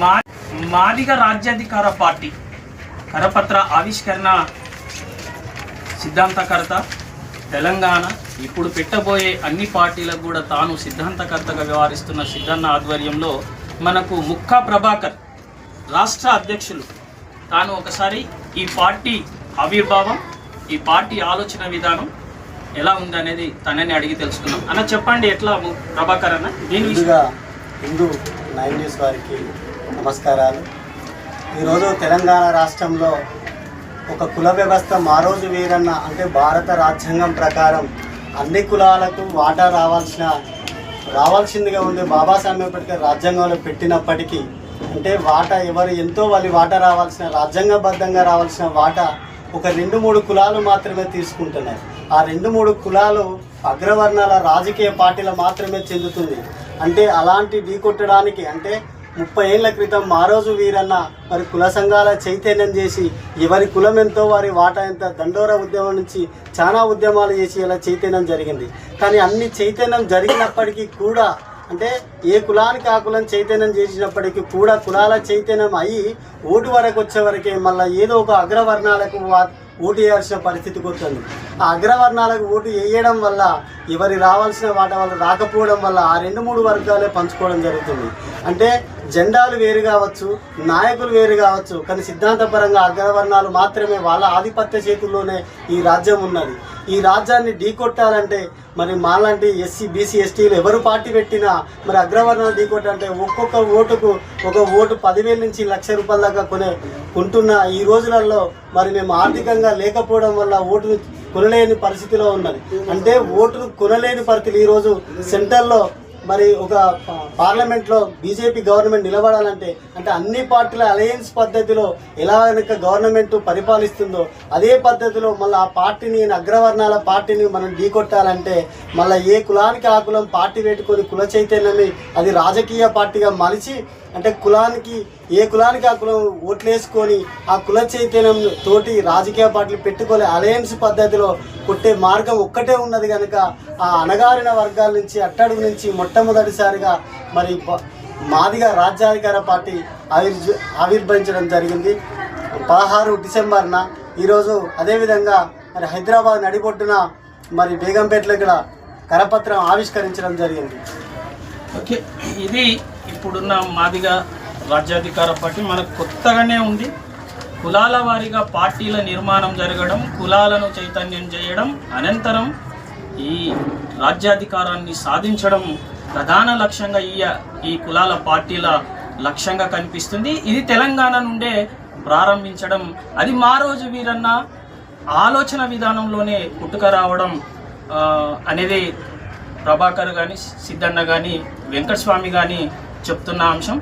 మా మాదిగ రాజ్యాధికార పార్టీ కరపత్ర ఆవిష్కరణ సిద్ధాంతకర్త తెలంగాణ ఇప్పుడు పెట్టబోయే అన్ని పార్టీలకు కూడా తాను సిద్ధాంతకర్తగా వ్యవహరిస్తున్న సిద్ధన్న ఆధ్వర్యంలో మనకు ముక్కా ప్రభాకర్ రాష్ట్ర అధ్యక్షులు. తాను ఒకసారి ఈ పార్టీ ఆవిర్భావం ఈ పార్టీ ఆలోచన విధానం ఎలా ఉందనేది తనని అడిగి తెలుసుకుందాం. అన్న చెప్పండి ఎట్లా ప్రభాకర్ అన్న? ముందుగా హిందూ నైన్ న్యూస్ వారికి నమస్కారాలు. ఈరోజు తెలంగాణ రాష్ట్రంలో ఒక కుల వ్యవస్థ మా రోజు వీరన్న అంటే భారత రాజ్యాంగం ప్రకారం అన్ని కులాలకు వాటా రావాల్సిన రావాల్సిందిగా ఉండే బాబాసాహెబ్ అంబేద్కర్ రాజ్యాంగంలో పెట్టినప్పటికీ అంటే వాటా ఎవరు ఎంతో వాళ్ళ వాటా రావాల్సిన రాజ్యాంగబద్ధంగా రావాల్సిన వాటా ఒక రెండు మూడు కులాలు మాత్రమే తీసుకుంటున్నారు. ఆ రెండు మూడు కులాలు అగ్రవర్ణాల రాజకీయ పార్టీల మాత్రమే చెందుతుంది. అంటే అలాంటి ఢీకొట్టడానికి అంటే ముప్పై ఏళ్ళ క్రితం ఆ రోజు వీరన్న మరి కుల సంఘాల చైతన్యం చేసి ఎవరి కులం ఎంతో వారి వాటా ఎంత దండోర ఉద్యమం నుంచి చాలా ఉద్యమాలు చేసి ఇలా చైతన్యం జరిగింది. కానీ అన్ని చైతన్యం జరిగినప్పటికీ కూడా అంటే ఏ కులానికి ఆ కులం చైతన్యం చేసినప్పటికీ కూడా కులాల చైతన్యం అయ్యి ఓటు వరకు వచ్చే వరకే మళ్ళీ ఏదో ఒక అగ్రవర్ణాలకు వా- ఓటు వేయాల్సిన పరిస్థితికి వస్తుంది ఆ అగ్రవర్ణాలకు ఓటు వేయడం వల్ల ఎవరి రావాల్సిన వాటి వల్ల రాకపోవడం వల్ల ఆ రెండు మూడు వర్గాలే పంచుకోవడం జరుగుతుంది. అంటే జెండాలు వేరు కావచ్చు నాయకులు వేరు కావచ్చు కానీ సిద్ధాంతపరంగా అగ్రవర్ణాలు మాత్రమే వాళ్ళ ఆధిపత్య చేతుల్లోనే ఈ రాజ్యం ఉన్నది. ఈ రాజ్యాన్ని ఢీకొట్టాలంటే మరి మాలాంటి ఎస్సీ బీసీ ఎస్టీలు ఎవరు పార్టీ పెట్టినా మరి అగ్రవర్ణాలు ఢీకొట్టాలంటే ఒక్కొక్క ఓటుకు ఒక ఓటు పదివేల నుంచి లక్ష రూపాయల దాకా కొనే కొంటున్న ఈ రోజులలో మరి మేము ఆర్థికంగా లేకపోవడం వల్ల ఓటును కొనలేని పరిస్థితిలో ఉన్నది. అంటే ఓటును కొనలేని పరిస్థితులు ఈరోజు సెంటర్లో మరి ఒక పార్లమెంట్లో బీజేపీ గవర్నమెంట్ నిలబడాలంటే అంటే అన్ని పార్టీల అలయన్స్ పద్ధతిలో ఎలా కనుక గవర్నమెంట్ పరిపాలిస్తుందో అదే పద్ధతిలో మళ్ళీ ఆ పార్టీని అగ్రవర్ణాల పార్టీని మనం ఢీకొట్టాలంటే మళ్ళీ ఏ కులానికి ఆ కులం పార్టీ పెట్టుకొని కుల చైతన్యమే అది రాజకీయ పార్టీగా మలిచి అంటే కులానికి ఏ కులానికి ఆ కులం ఓట్లేసుకొని ఆ కుల చైతన్యం తోటి రాజకీయ పార్టీలు పెట్టుకొని అలయన్స్ పద్ధతిలో కొట్టే మార్గం ఒక్కటే ఉన్నది కనుక ఆ అణగారిన వర్గాల నుంచి అట్టడుగు నుంచి మొట్టమొదటిసారిగా మరి మాదిగా రాజ్యాధికార పార్టీ ఆవిర్జ ఆవిర్భవించడం జరిగింది. పదహారు డిసెంబర్న ఈరోజు అదేవిధంగా మరి హైదరాబాద్ నడిబొడ్డున మరి బేగంపేటలో ఇక్కడ కరపత్రం ఆవిష్కరించడం జరిగింది. ఓకే. ఇది ఇప్పుడున్న మాదిగా రాజ్యాధికార పార్టీ మనకు కొత్తగానే ఉంది. కులాల వారీగా పార్టీల నిర్మాణం జరగడం కులాలను చైతన్యం చేయడం అనంతరం ఈ రాజ్యాధికారాన్ని సాధించడం ప్రధాన లక్ష్యంగా ఈ ఈ కులాల పార్టీల లక్ష్యంగా కనిపిస్తుంది. ఇది తెలంగాణ నుండే ప్రారంభించడం. అది మా రోజు వీరన్న ఆలోచన విధానంలోనే పుట్టుక రావడం అనేది ప్రభాకర్ కానీ సిద్ధన్న కానీ వెంకటస్వామి కానీ చెప్తున్న అంశం.